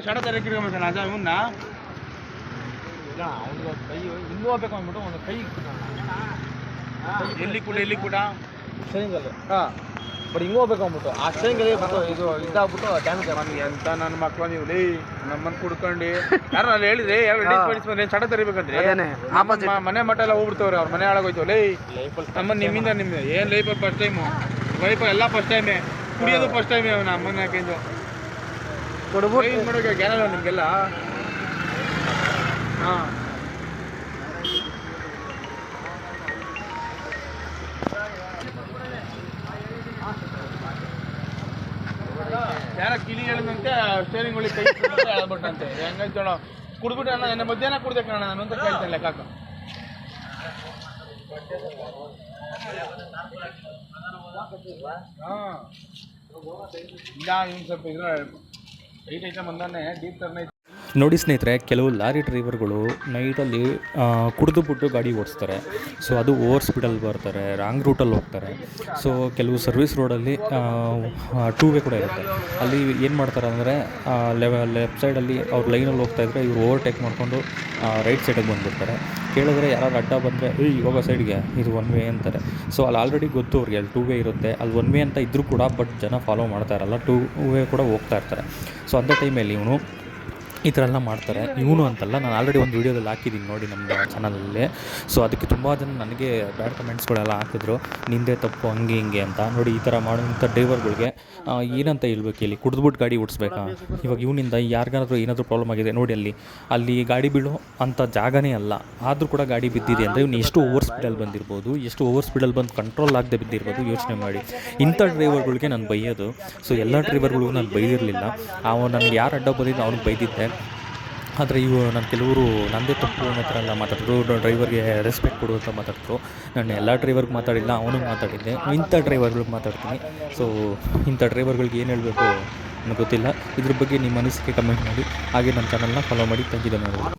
ಶಡ ತರಕಿರೋ ಮತ್ತೆ ರಾಜ ಇವನ್ನ ಇಲ್ಲ ಅವ್ನಿಗೆ ಕೈ ಹಿಂಗೆ ಹೋಗ್ಬೇಕು ಅಂದ್ಬಿಟ್ಟು ಒಂದು ಕೈ ಎಲ್ಲಿ ಕೂಡ ಎಲ್ಲಿ ಕೂಡ? ಸ್ಟೇರಿಂಗಲ್ಲಿ ಹಾಂ ಬಟ್ ಹಿಂಗೆ ಹೋಗ್ಬೇಕು ಅಂದ್ಬಿಟ್ಟು. ಆ ಬಿಟ್ಟು ಇದು ಇದಾಗ್ಬಿಟ್ಟು ಡ್ಯಾಮೇಜ್ ನನಗೆ ಎಂತ ನನ್ನ ಮಕ್ಕಳು ನೀವು? ಲೇ ನಮ್ಮನ್ನ ಕುಡ್ಕೊಂಡು. ಯಾರು ಅಲ್ಲಿ ಹೇಳಿದ್ರೆ? ಯಾವ ರೆಡಿ ಬಂದ್ರೆ ಶಡ ತರಿಬೇಕಂದ್ರೆ ಮನೆ ಮಠ ಎಲ್ಲ ಹೋಗ್ಬಿಡ್ತವ್ರೆ ಅವ್ರ ಮನೆ ಹಾಳಾಗೋಯ್ತು ಲೇ ನಮ್ಮ ನಿಮ್ಮಿಂದ ನಿಮ್ಮ ಏನ್ ಲೈಫಲ್ಲಿ ಫಸ್ಟ್ ಟೈಮು ಲೈಫ್ ಎಲ್ಲ ಫಸ್ಟ್ ಟೈಮೇ ಕುಡಿಯೋದು ಫಸ್ಟ್ ಟೈಮೇ ಅವನ ಅಮ್ಮನ ಯಾಕೆಂದು ಕೊಡ್ಬಿಟ್ಟು ಮಾಡೋಕೆ? ಜ್ಞಾನ ಇಲ್ಲ ನಿಮಗೆಲ್ಲ? ಹಾಂ. ಯಾರ ಕಿಲಿ ಹೇಳಿದಂತೆ ಸ್ಟೇರಿಂಗ್ ಒಳಗೆ ಕೈ ಹೇಳ್ಬಿಟ್ಟಂತೆ ಹೆಂಗಾಯ್ತು ಅಣ್ಣ ಕುಡ್ಬಿಟ್ಟು ಅಣ್ಣ ನನ್ನ ಮಧ್ಯಾಹ್ನ ಕುಡ್ದೆ ಕಣ ನಾನು ಅಂತ ಕೇಳ್ತೇನೆ ಲೆಕ್ಕ ಹಾಂ. ಇಲ್ಲ ಇನ್ನು ಸ್ವಲ್ಪ ಇದ್ರ ही त्याच्या मनाने डीप करण्याची ನೋಡಿ ಸ್ನೇಹಿತರೆ, ಕೆಲವು ಲಾರಿ ಡ್ರೈವರ್ಗಳು ನೈಟಲ್ಲಿ ಕುಡಿದುಬಿಟ್ಟು ಗಾಡಿ ಓಡಿಸ್ತಾರೆ. ಸೊ ಅದು ಓವರ್ ಸ್ಪೀಡಲ್ಲಿ ಬರ್ತಾರೆ, ರಾಂಗ್ ರೂಟಲ್ಲಿ ಹೋಗ್ತಾರೆ. ಸೊ ಕೆಲವು ಸರ್ವಿಸ್ ರೋಡಲ್ಲಿ ಟೂ ವೇ ಕೂಡ ಇರುತ್ತೆ. ಅಲ್ಲಿ ಏನು ಮಾಡ್ತಾರೆ ಅಂದರೆ ಲೆವ ಲೆಫ್ಟ್ ಸೈಡಲ್ಲಿ ಅವ್ರು ಲೈನಲ್ಲಿ ಹೋಗ್ತಾ ಇದ್ರೆ ಇವ್ರು ಓವರ್ಟೇಕ್ ಮಾಡಿಕೊಂಡು ರೈಟ್ ಸೈಡಿಗೆ ಬಂದುಬಿಡ್ತಾರೆ. ಕೇಳಿದ್ರೆ ಯಾರಾದ್ರು ಅಡ್ಡ ಬಂದರೆ, ಏಯ್, ಇವಾಗ ಸೈಡ್ಗೆ, ಇದು ಒನ್ ವೇ ಅಂತಾರೆ. ಸೊ ಅಲ್ಲಿ ಆಲ್ರೆಡಿ ಗೊತ್ತು ಅವ್ರಿಗೆ, ಅಲ್ಲಿ ಟೂ ವೇ ಇರುತ್ತೆ. ಅಲ್ಲಿ ಒನ್ ವೇ ಅಂತ ಇದ್ದರೂ ಕೂಡ, ಬಟ್ ಜನ ಫಾಲೋ ಮಾಡ್ತಾ ಇರಲ್ಲ ಟೂ ವೇ ಕೂಡ ಹೋಗ್ತಾ ಇರ್ತಾರೆ. ಸೊ ಅಂಥ ಟೈಮಲ್ಲಿ ಇವನು ಈ ಥರ ಎಲ್ಲ ಮಾಡ್ತಾರೆ. ಇವನು ಅಂತಲ್ಲ, ನಾನು ಆಲ್ರೆಡಿ ಒಂದು ವೀಡಿಯೋದಲ್ಲಿ ಹಾಕಿದ್ದೀನಿ ನೋಡಿ ನಮ್ಮ ಚಾನಲಲ್ಲಿ ಸೊ ಅದಕ್ಕೆ ತುಂಬ ಜನ ನನಗೆ ಬ್ಯಾಡ್ ಕಮೆಂಟ್ಸ್ಗಳೆಲ್ಲ ಹಾಕಿದ್ರು. ನಿಂದೆ ತಪ್ಪು, ಹಂಗೆ ಹಿಂಗೆ ಅಂತ. ನೋಡಿ, ಈ ಥರ ಮಾಡೋಂಥ ಡ್ರೈವರ್ಗಳಿಗೆ ಏನಂತ ಹೇಳ್ಬೇಕು ಇಲ್ಲಿ ಕುಡಿದ್ಬಿಟ್ಟು ಗಾಡಿ ಓಡಿಸ್ಬೇಕಾ? ಇವಾಗ ಇವನಿಂದ ಯಾರಿಗಾದ್ರೂ ಏನಾದರೂ ಪ್ರಾಬ್ಲಮ್ ಆಗಿದೆ, ನೋಡಿ ಅಲ್ಲಿ. ಅಲ್ಲಿ ಗಾಡಿ ಬೀಳೋ ಅಂಥ ಜಾಗನೇ ಅಲ್ಲ. ಆದರೂ ಕೂಡ ಗಾಡಿ ಬಿದ್ದಿದೆ ಅಂದರೆ ಇವ್ನು ಎಷ್ಟು ಓವರ್ ಸ್ಪೀಡಲ್ಲಿ ಬಂದಿರ್ಬೋದು, ಎಷ್ಟು ಓವರ್ ಸ್ಪೀಡಲ್ಲಿ ಬಂದು ಕಂಟ್ರೋಲ್ ಆಗದೆ ಬಿದ್ದಿರ್ಬೋದು ಯೋಚನೆ ಮಾಡಿ. ಇಂಥ ಡ್ರೈವರ್ಗಳಿಗೆ ನಾನು ಬೈಯೋದು. ಸೊ ಎಲ್ಲ ಡ್ರೈವರ್ಗಳಿಗೂ ನಾನು ಬೈದಿರಲಿಲ್ಲ. ಅವನು ನನಗೆ ಯಾರು ಅಡ್ಡ ಬಂದಿದ್ದು ಅವ್ನಿಗೆ ಬೈದಿದ್ದೆ. ಆದರೆ ಇವು ನಾನು ಕೆಲವರು ನನ್ನದೇ ತಪ್ಪು ಅನ್ನೋ ಥರ ಎಲ್ಲ ಮಾತಾಡಿದ್ರು. ಡ್ರೈವರ್ಗೆ ರೆಸ್ಪೆಕ್ಟ್ ಕೊಡು ಅಂತ ಮಾತಾಡಿದ್ರು. ನಾನು ಎಲ್ಲ ಡ್ರೈವರ್ಗೆ ಮಾತಾಡಿಲ್ಲ, ಅವನಿಗೆ ಮಾತಾಡಿದ್ದೆ. ಇಂಥ ಡ್ರೈವರ್ಗಳಿಗೆ ಮಾತಾಡ್ತೀನಿ. ಸೊ ಇಂಥ ಡ್ರೈವರ್ಗಳಿಗೆ ಏನು ಹೇಳಬೇಕು? ನನಗೆ ಗೊತ್ತಿಲ್ಲ. ಇದ್ರ ಬಗ್ಗೆ ನಿಮ್ಮ ಅನಿಸಿಕೆ ಕಮೆಂಟ್ ಮಾಡಿ. ಹಾಗೆ ನನ್ನ ಚಾನಲ್ನ ಫಾಲೋ ಮಾಡಿ. Thank you